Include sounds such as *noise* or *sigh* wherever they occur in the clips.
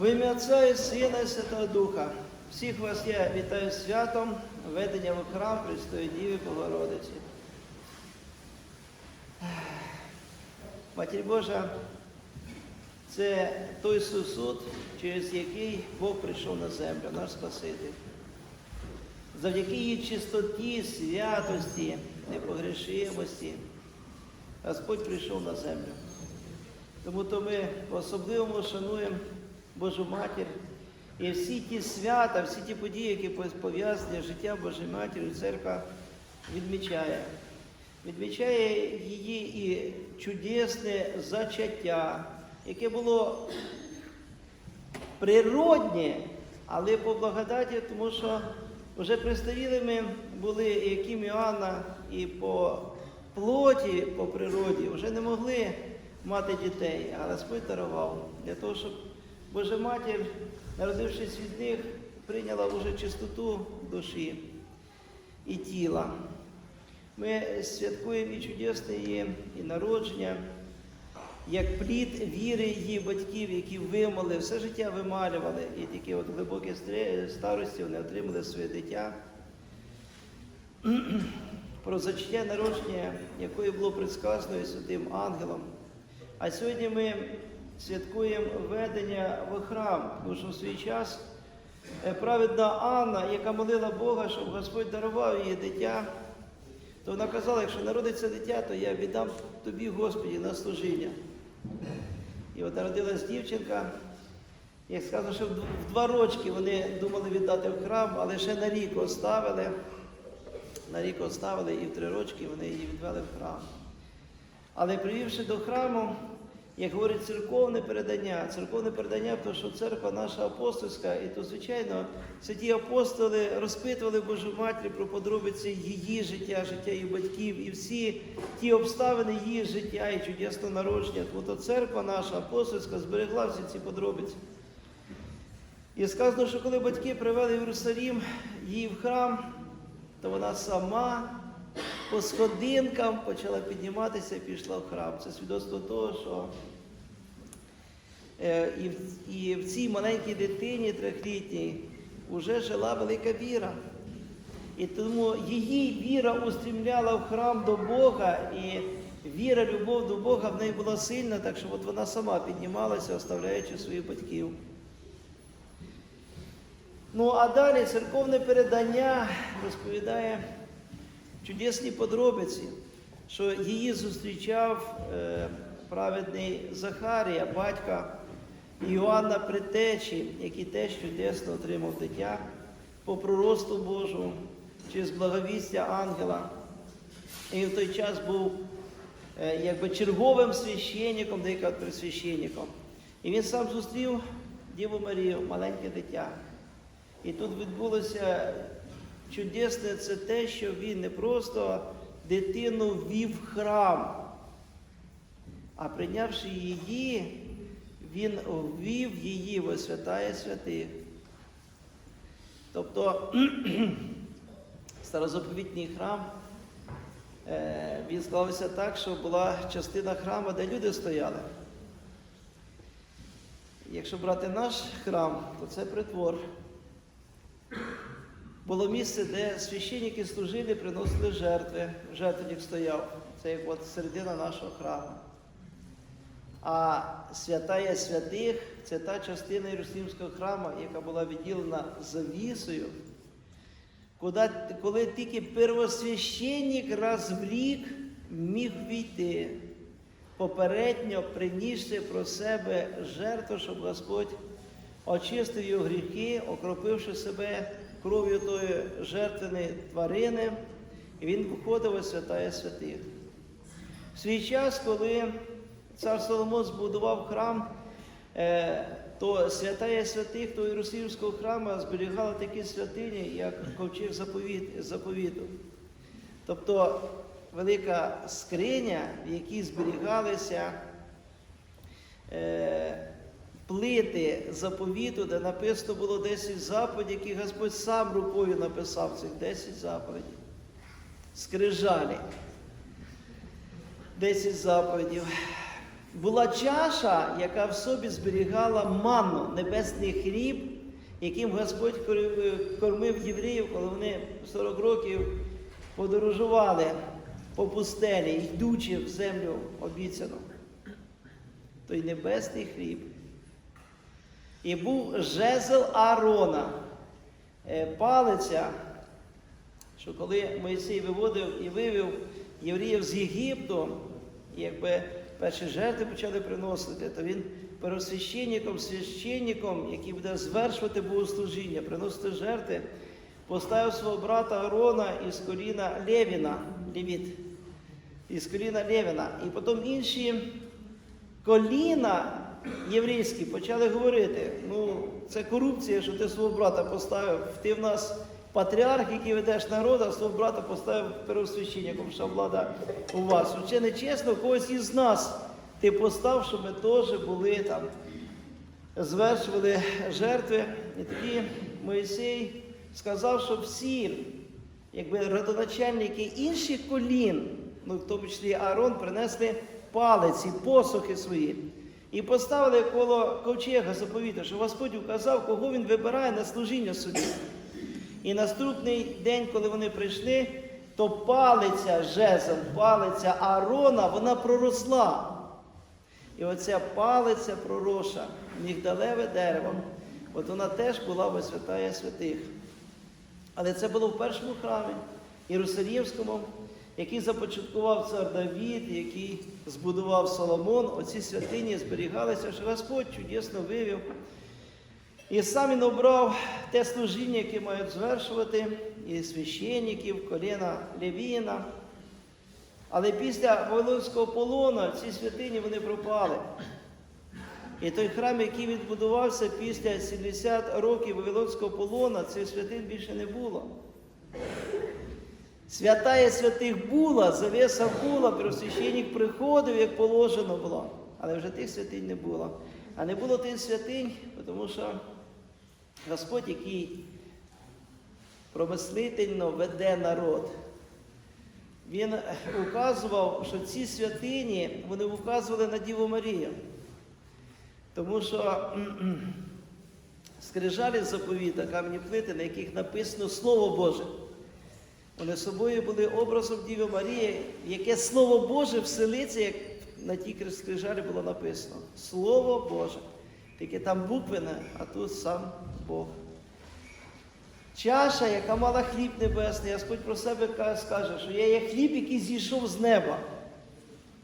В ім'я Отця і Сина і Святого Духа. Всіх вас я вітаю святом ведення в храм Престої Діви Богородиці. Матір Божа, це той сусуд, через який Бог прийшов на землю, наш Спаситель. Завдяки її чистоті, святості, непогрешимості, Господь прийшов на землю. Тому то ми по-особливому шануємо Божу Матір і всі ті свята, всі ті події, які пов'язані з життям Божої Матері, церква відмічає. Відмічає її і чудесне зачаття, яке було природнє, але по благодаті, тому що вже пристарілими були і Яким Іоанна, і по плоті, по природі вже не могли мати дітей, а Господь дарував для того, щоб Божа Матір, народившись від них, прийняла вже чистоту душі і тіла. Ми святкуємо і чудесне її і народження, як плід віри її батьків, які вимали, все життя вималювали, і тільки от глибокі старості вони отримали своє дитя. *clears throat* Про зачаття народження, якої було предсказано і святим ангелом. А сьогодні ми святкуємо введення в храм, тому що в свій час е, праведна Анна, яка молила Бога, щоб Господь дарував їй дитя, то вона казала, якщо народиться дитя, то я віддам тобі, Господі, на служіння. І от народилась дівчинка, як сказано, що в два рочки вони думали віддати в храм, але ще на рік оставили. На рік оставили і в три рочки вони її відвели в храм. Але привівши до храму, як говорить церковне передання, церковне передання, тому що церква наша апостольська, і то, звичайно, святі апостоли розпитували Божу Матір про подробиці її життя, життя її батьків і всі ті обставини її життя і чудесного народження. Тому то церква наша апостольська зберегла всі ці подробиці. І сказано, що коли батьки привели в Єрусалім її в храм, то вона сама по сходинкам почала підніматися і пішла в храм. Це свідоцтво того, що е, і, в, і в цій маленькій дитині трьохлітній вже жила велика віра. І тому її віра устрімляла в храм до Бога, і віра, любов до Бога в неї була сильна, так що от вона сама піднімалася, оставляючи своїх батьків. Ну, а далі церковне передання розповідає чудесні подробиці, що її зустрічав е, праведний Захарія, батька Іоанна Притечі, який теж чудесно отримав дитя по проросту Божу через благовістя ангела. І в той час був е, якби черговим священником, деяка присвященником. І він сам зустрів Діву Марію, маленьке дитя. І тут відбулося чудесне це те, що він не просто дитину ввів в храм, а прийнявши її, він ввів її в святая святих. Тобто *clears throat* старозаповітній храм, е, він склався так, що була частина храму, де люди стояли. Якщо брати наш храм, то це притвор було місце, де священники служили, приносили жертви. Жертвенник стояв. Це як от середина нашого храму. А святая святих це та частина Єрусалимського храму, яка була відділена завісою, куди, коли тільки первосвященник раз в рік міг війти, попередньо принісши про себе жертву, щоб Господь очистив його гріхи, окропивши себе кров'ю тої жертвеної тварини, і він виходив у святая святих. В свій час, коли цар Соломон збудував храм, е, то святая святих того Єрусалимського храму зберігала такі святині, як ковчег заповіту. Тобто велика скриня, в якій зберігалися е, плити заповіту, де написано було 10 заповідей, які Господь сам рукою написав цих 10 заповідей. Скрижалі. 10 заповідів. була чаша, яка в собі зберігала манну, небесний хліб, яким Господь кормив євреїв, коли вони 40 років подорожували по пустелі, йдучи в землю обіцяну. Той небесний хліб. І був жезл Аарона, е, палиця, що коли Моїсей виводив і вивів євреїв з Єгипту, якби перші жертви почали приносити, то він первосвященником, священником, який буде звершувати богослужіння, приносити жертви, поставив свого брата Аарона із коліна Левіна, Левіт, із коліна Левіна. І потім інші коліна єврейські почали говорити: ну, це корупція, що ти свого брата поставив. Ти в нас патріарх, який ведеш народ, а свого брата поставив первосвященником, що влада у вас. Чи не чесно, когось із нас ти постав, щоб ми теж були там, звершували жертви. І тоді Моїсей сказав, що всі, якби родоначальники інших колін, ну в тому числі Аарон, принесли палиці, посохи свої. І поставили коло ковчега заповіту, що Господь указав, кого він вибирає на служіння собі. І наступний день, коли вони прийшли, то палиця жезл, палиця Аарона, вона проросла. І оця палиця пророша, мігдалеве дерево, от вона теж була во святая святих. Але це було в першому храмі Єрусалімському, який започаткував цар Давід, який збудував Соломон. Оці святині зберігалися, що Господь чудесно вивів. І сам він обрав те служіння, яке мають звершувати, і священників, коліна Левіна. Але після Вавилонського полону ці святині вони пропали. І той храм, який відбудувався після 70 років Вавилонського полону, цих святин більше не було. Святая святих була, завеса була, первосвященник приходив, як положено було. Але вже тих святинь не було. А не було тих святинь, тому що Господь, який промислительно веде народ, він указував, що ці святині вони указували на Діву Марію. Тому що скрижалі заповіта, кам'яні плити, на яких написано Слово Боже. Вони собою були образом Діви Марії, яке Слово Боже вселиться, як на тій скрижалі було написано. Слово Боже. Тільки там буквене, а тут сам Бог. Чаша, яка мала хліб небесний, Господь про себе скаже, що я є хліб, який зійшов з неба.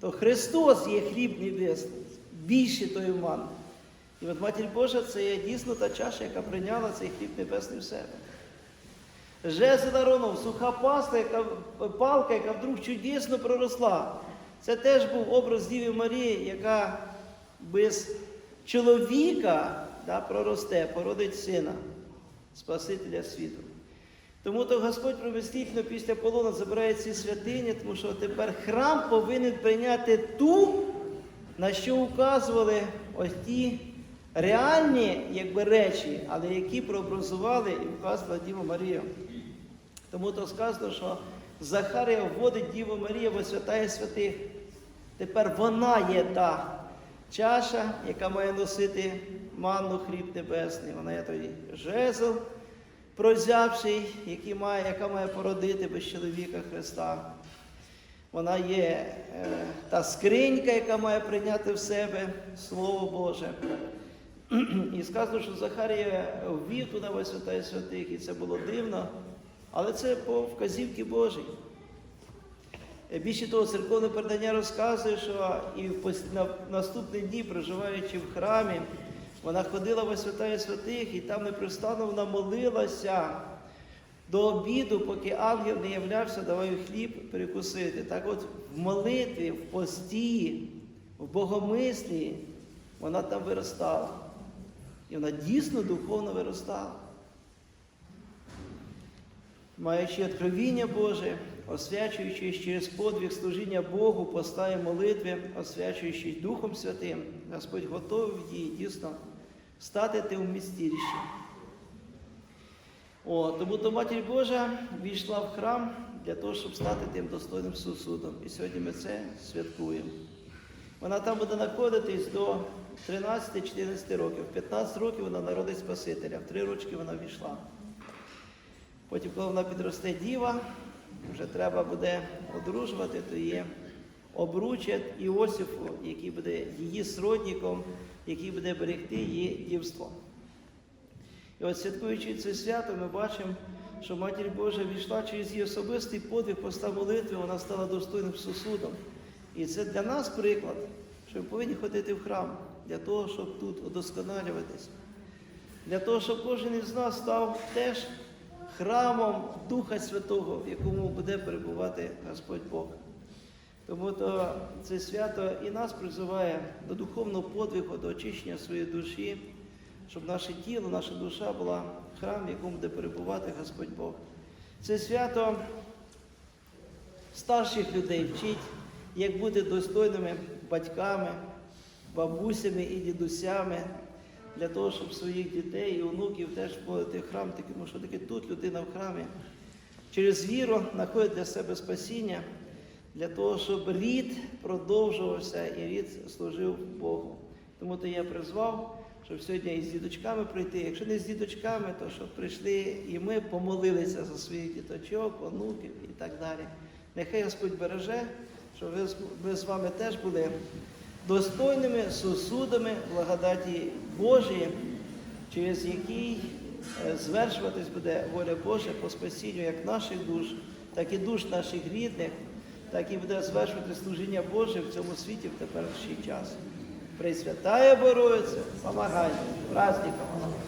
То Христос є хліб небесний, більше тої манни. І от Матір Божа це є дійсно та чаша, яка прийняла цей хліб небесний в себе. Жезл Аронов, суха паста, яка, палка, яка вдруг чудесно проросла. Це теж був образ Діви Марії, яка без чоловіка да, проросте, породить сина, Спасителя світу. Тому то Господь промислітно після полону забирає ці святині, тому що тепер храм повинен прийняти ту, на що указували ось ті реальні якби, речі, але які прообразували і вказувала Діва Марія. Тому то сказано, що Захарія вводить Діву Марію во святая святих. Тепер вона є та чаша, яка має носити манну хліб небесний. Вона є той жезл, прозявший, який має, яка має породити без чоловіка Христа. Вона є е, та скринька, яка має прийняти в себе Слово Боже. І сказано, що Захарія ввів туди во святая святих, і це було дивно, але це по вказівці Божій. Більше того, церковне передання розказує, що і в на наступні дні, проживаючи в храмі, вона ходила во святая святих, і там непрестанно вона молилася до обіду, поки ангел не являвся, давай хліб перекусити. Так от в молитві, в пості, в богомислі вона там виростала. І вона дійсно духовно виростала. Маючи откровіння Боже, освячуючись через подвиг служіння Богу, поста молитви, освячуючись Духом Святим, Господь готовий її дійсно стати тим вмістилищем. О, тому то Матір Божа війшла в храм для того, щоб стати тим достойним сусудом. І сьогодні ми це святкуємо. Вона там буде знаходитись до 13-14 років. В 15 років вона народить Спасителя, в 3 роки вона війшла. Потім, коли вона підросте діва, вже треба буде одружувати, то є обручать Іосифу, який буде її сродником, який буде берегти її дівство. І от святкуючи це свято, ми бачимо, що Матір Божа війшла через її особистий подвиг поста молитви, вона стала достойним сусудом. І це для нас приклад, що ми повинні ходити в храм для того, щоб тут удосконалюватись, для того, щоб кожен із нас став теж храмом Духа Святого, в якому буде перебувати Господь Бог. Тому то це свято і нас призиває до духовного подвигу, до очищення своєї душі, щоб наше тіло, наша душа була храм, в якому буде перебувати Господь Бог. Це свято старших людей вчить, як бути достойними батьками, бабусями і дідусями, для того, щоб своїх дітей і онуків теж вводити в храм, тому що таки тут людина в храмі через віру знаходить для себе спасіння, для того, щоб рід продовжувався і рід служив Богу. Тому то я призвав, щоб сьогодні із діточками прийти. Якщо не з діточками, то щоб прийшли і ми помолилися за своїх діточок, онуків і так далі. Нехай Господь береже, щоб ви ми з вами теж були достойними сусудами благодаті Божої, через який е, звершуватись буде воля Божа по спасінню як наших душ, так і душ наших рідних, так і буде звершувати служіння Боже в цьому світі в теперішній час. Пресвятая Богородиця, помагай праздником!